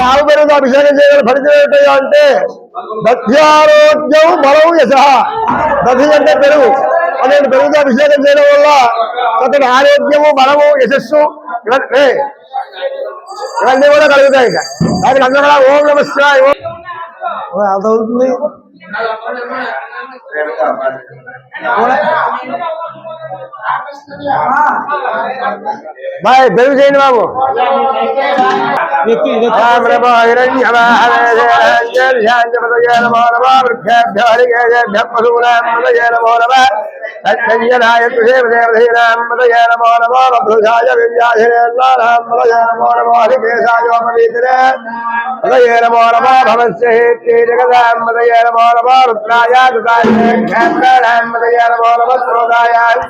బలంతో అభిషేకం చేయగల ఫలితం ఏమిటయ్యా అంటే దధ్యారోగ్యం బలం యశ. దధి అంటే పెరుగు. పన్నెండు పెరుగుతో అభిషేకం చేయడం వల్ల అతని ఆరోగ్యము బలము యశస్సు ఇవన్నీ ఇవన్నీ కూడా కలుగుతాయి ఇక. దానికి అందరూ కూడా ఓం నమస్కారం శివాయ బాయ్ పెరుగు చేయండి బాబు. రామ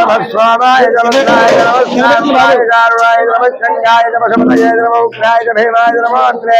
నమో భద్రయ వాణిజాయ రక్షారాం మదయ నమో నమో భగవత్సయ వాణిజాయ సుధీరాం ఉచ్చైర్ఘోషాయ కృమే దేవతేరాం మదయ నమో నమ కృష్ణవీరాయ రామదే అవును గారి హర హర హర నమ హర ఏయ్, అక్కడే కొబ్బరి కొబ్బరి ఓం నమ స్వామాయ నమస్కారాయ నమస్కారాయ కారుణాయ నమస్కంగాయ నమసమయ నమో ఉగ్రాయ భీమాయ నమో అంత్రే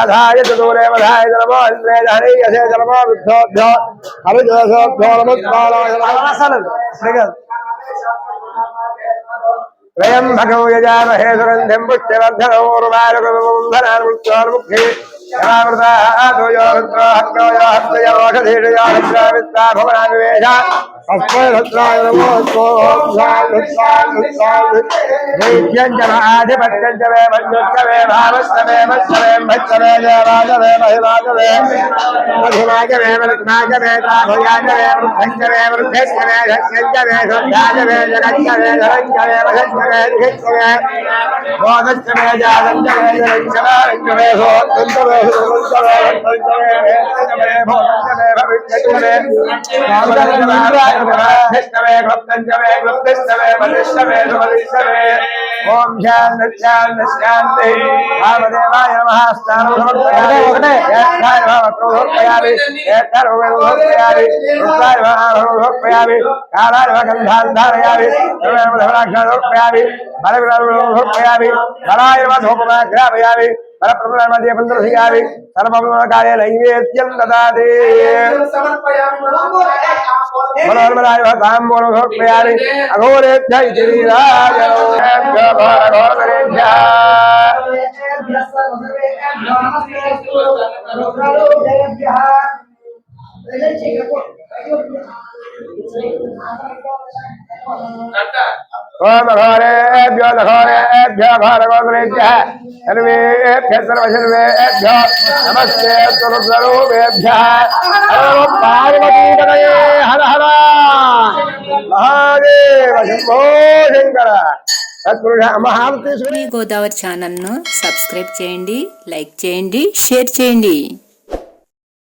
అధాయ చదూరే వధాయ నమో అంత్రే హరియసే నమో విద్ధోభ్యో హరిజోభ్యో నమస్కారాయ त्रयं भगौ यजामहे सुगन्धिं पुष्टिवर्धनोर्वारुकमुखे यमामृताः ൈത്യഞ്ജനാധിപത്യം ച വേ മഞ്ജുത്തവേ ഭാവസ്തവേ മത്സവേ ഭക്തവേ ദേവാജവേ മഹിമാജവേ മധുമാജവേ മൃത്മാജവേ രാഹുയാജവേ വൃദ്ധഞ്ജവേ വൃദ്ധേശ്വരേ ധന്യഞ്ജവേ ശ്രദ്ധാജവേ ജനഞ്ജവേ ധനഞ്ജവേ വധഞ്ജവേ ധിക്ഷവേ ബോധശ്ചവേ ജാതഞ്ജവേ ജനഞ്ജവേ ഹോത്തഞ്ജവേ ఓం శాంతి శాంతి శాంతి భావదేవాయ మహాస్థానం ఒకటే ఏకాయ భావక్రోధోత్పయామి ఏకాయ భావక్రోధోత్పయామి రుద్రాయ భావక్రోధోత్పయామి కాలాయ భావగంధాధారయామి ధర్మేమ ధర్మాక్షోత్పయామి బలవిలవోత్పయామి బలాయ परब्रह्मदेवन्द्रसियामि सर्वकार्यलैवेद्यं ददाति मनोर्मलाय ताम्बोलभोक्ष्यामि अघोरेभ्य इति नीराजोरेभ्यः మనోన్మలాయ కాంబోలో సమర్పయామి అఘోరేభ్య ఇతి వీరాజనోభ్య భారఘోరేభ్య ఓం ఘోరేభ్యో ఘోరేభ్య భారఘోరేభ్య సర్వేభ్య సర్వసర్వేభ్య నమస్తే స్వరూపేభ్య హర పార్వతీపదయే హర హర మహాదేవ శంభో శంకర సత్పురుష మహావతి ఈ గోదావరి ఛానల్ను సబ్స్క్రైబ్ చేయండి లైక్ చేయండి షేర్ చేయండి.